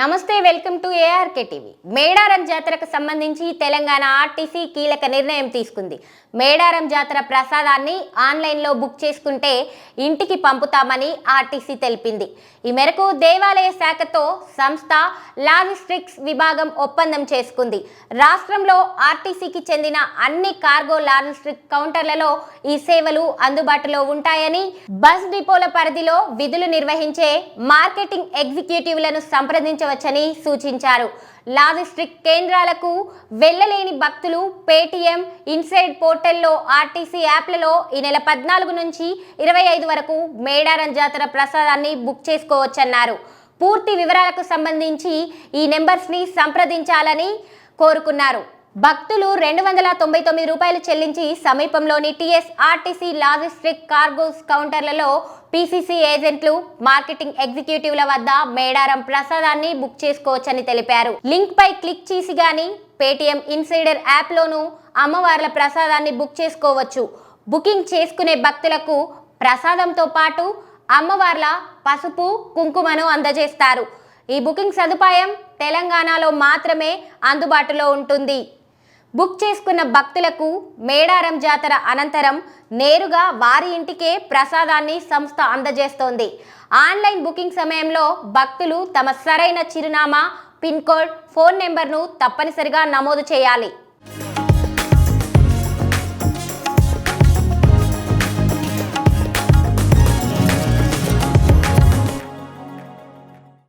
నమస్తే welcome to A R K TV Medaram జాతరకు సంబంధించి తెలంగాణ ఆర్టీసీ కీలక నిర్ణయం తీసుకుంది. మేడారం జాతర ప్రసాదాన్ని ఆన్లైన్లో బుక్ చేసుకుంటే ఇంటికి పంపుతామని ఆర్టీసీ తెలిపింది. ఈ మేరకు దేవాలయ శాఖతో సంస్థ లాజిస్టిక్స్ విభాగం ఒప్పందం చేసుకుంది. రాష్ట్రంలో ఆర్టీసీకి చెందిన అన్ని కార్గో లాజిస్టిక్ కౌంటర్లలో ఈ సేవలు అందుబాటులో ఉంటాయని బస్ డిపోల పరిధిలో విధులు నిర్వహించే మార్కెటింగ్ ఎగ్జిక్యూటివ్లను సంప్రదించవచ్చని సూచించారు. లాజిస్టిక్ కేంద్రాలకు వెళ్ళలేని భక్తులు పేటీఎం ఇన్సైడ్ పోర్టల్లో ఆర్టీసీ యాప్లలో ఈ నెల పద్నాలుగు నుంచి ఇరవై ఐదు వరకు మేడారం జాతర ప్రసాదాన్ని బుక్ చేసుకోవచ్చన్నారు. పూర్తి వివరాలకు సంబంధించి ఈ నెంబర్స్ని సంప్రదించాలని కోరుకున్నారు. భక్తులు రెండు వందల తొంభై తొమ్మిది రూపాయలు చెల్లించి సమీపంలోని టీఎస్ఆర్టీసీ లాజిస్టిక్ కార్గోస్ కౌంటర్లలో పీసీసీ ఏజెంట్లు మార్కెటింగ్ ఎగ్జిక్యూటివ్ల వద్ద మేడారం ప్రసాదాన్ని బుక్ చేసుకోవచ్చని తెలిపారు. లింక్ పై క్లిక్ చేసి గాని పేటీఎం ఇన్సైడర్ యాప్లోనూ అమ్మవార్ల ప్రసాదాన్ని బుక్ చేసుకోవచ్చు. బుకింగ్ చేసుకునే భక్తులకు ప్రసాదంతో పాటు అమ్మవార్ల పసుపు కుంకుమను అందజేస్తారు. ఈ బుకింగ్ సదుపాయం తెలంగాణలో మాత్రమే అందుబాటులో ఉంటుంది. బుక్ చేసుకున్న భక్తులకు మేడారం జాతర అనంతరం నేరుగా వారి ఇంటికే ప్రసాదాన్ని సంస్థ అందజేస్తోంది. ఆన్లైన్ బుకింగ్ సమయంలో భక్తులు తమ సరైన చిరునామా పిన్ కోడ్ ఫోన్ నెంబర్ను తప్పనిసరిగా నమోదు చేయాలి.